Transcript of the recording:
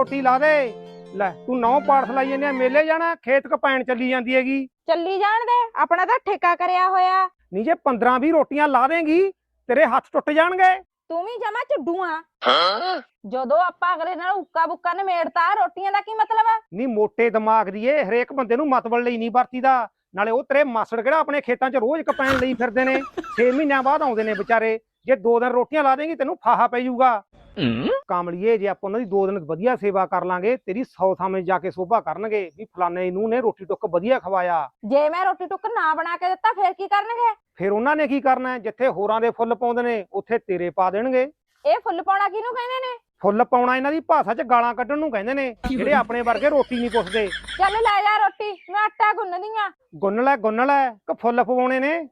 ਰੋਟੀ ਲਾ ਦੇ। ਲੈ ਤੂੰ ਨੌ ਪਾਰਸ ਲਾਈ ਜਾਂਦੀ ਮੇਲੇ ਜਾਣਾ ਖੇਤ ਕਪੈਣ ਚੱਲੀ ਜਾਂਦੀ ਹੈਗੀ। ਚੱਲੀ ਜਾਣ ਦੇ ਆਪਣਾ ਤਾਂ ਠੇਕਾ ਕਰਿਆ ਹੋਇਆ। ਨਹੀਂ ਜੇ 15 20 ਰੋਟੀਆਂ ਲਾ ਦੇਂਗੀ ਤੇਰੇ ਹੱਥ ਟੁੱਟ ਜਾਣਗੇ। ਤੂੰ ਵੀ ਜਮਾ ਝੁੱਡੂ ਆ। ਜਦੋਂ ਆਪਾਂ ਅਗਲੇ ਨਾਲ ਉੱਕਾ ਬੁੱਕਾ ਨਿਮੇੜਤਾ ਰੋਟੀਆਂ ਦਾ ਕੀ ਮਤਲਬ ਆ? ਨਹੀਂ ਮੋਟੇ ਦਿਮਾਗ ਦੀ ਏ ਹਰੇਕ ਬੰਦੇ ਨੂੰ ਮਤਵਲ ਲਈ ਨਹੀਂ ਵਰਤੀਦਾ। ਨਾਲੇ ਉਹ ਤੇਰੇ ਮਾਸੜ ਕਿਹੜਾ ਆਪਣੇ ਖੇਤਾਂ 'ਚ ਰੋਜ਼ ਕਪੈਣ ਲਈ ਫਿਰਦੇ ਨੇ। 6 ਮਹੀਨਿਆਂ ਬਾਅਦ ਆਉਂਦੇ ਨੇ ਵਿਚਾਰੇ। ਜੇ ਦੋ ਦਿਨ ਰੋਟੀਆਂ ਲਾ ਦੇਂਗੀ ਤੈਨੂੰ ਫਾਹਾ ਪੈ ਜਾਊਗਾ। ਕਾਮਲੀਏ ਜੇ ਆਪਾਂ ਉਹਨਾਂ ਦੀ ਦੋ ਦਿਨ ਵਧੀਆ ਸੇਵਾ ਕਰ ਲਾਂਗੇ ਤੇਰੀ 100 ਥਾਵੇਂ ਜਾ ਕੇ ਸੋਭਾ ਕਰਨਗੇ ਵੀ ਫਲਾਣੇ ਨੂੰ ਨੇ ਰੋਟੀ ਟੁੱਕ ਵਧੀਆ ਖਵਾਇਆ। ਜੇ ਮੈਂ ਰੋਟੀ ਟੁੱਕ ਨਾ ਬਣਾ ਕੇ ਦਿੱਤਾ ਫੇਰ ਕੀ ਕਰਨਗੇ? ਫਿਰ ਉਹਨਾਂ ਨੇ ਕੀ ਕਰਨਾ ਹੈ? ਜਿੱਥੇ ਹੋਰਾਂ ਦੇ ਫੁੱਲ ਪਾਉਂਦੇ ਨੇ ਉੱਥੇ ਤੇਰੇ ਪਾ ਦੇਣਗੇ। ਇਹ ਫੁੱਲ ਪਾਉਣਾ ਕਿਹਨੂੰ ਕਹਿੰਦੇ ਨੇ? ਫੁੱਲ ਪਾਉਣਾ ਇਹਨਾਂ ਦੀ ਭਾਸ਼ਾ 'ਚ ਗਾਲਾਂ ਕੱਢਣ ਨੂੰ ਕਹਿੰਦੇ ਨੇ ਜਿਹੜੇ ਆਪਣੇ ਵਰਗੇ ਰੋਟੀ ਨਹੀਂ ਪੁੱਛਦੇ। ਚੱਲ ਲੈ ਜਾ ਰੋਟੀ ਮੈਂ ਆਟਾ ਗੁੰਨਦੀ ਆ। ਗੁੰਨ ਲੈ ਗੁੰਨ ਲੈ ਕਿ ਫੁੱਲ ਪਵਾਉਣੇ ਨੇ?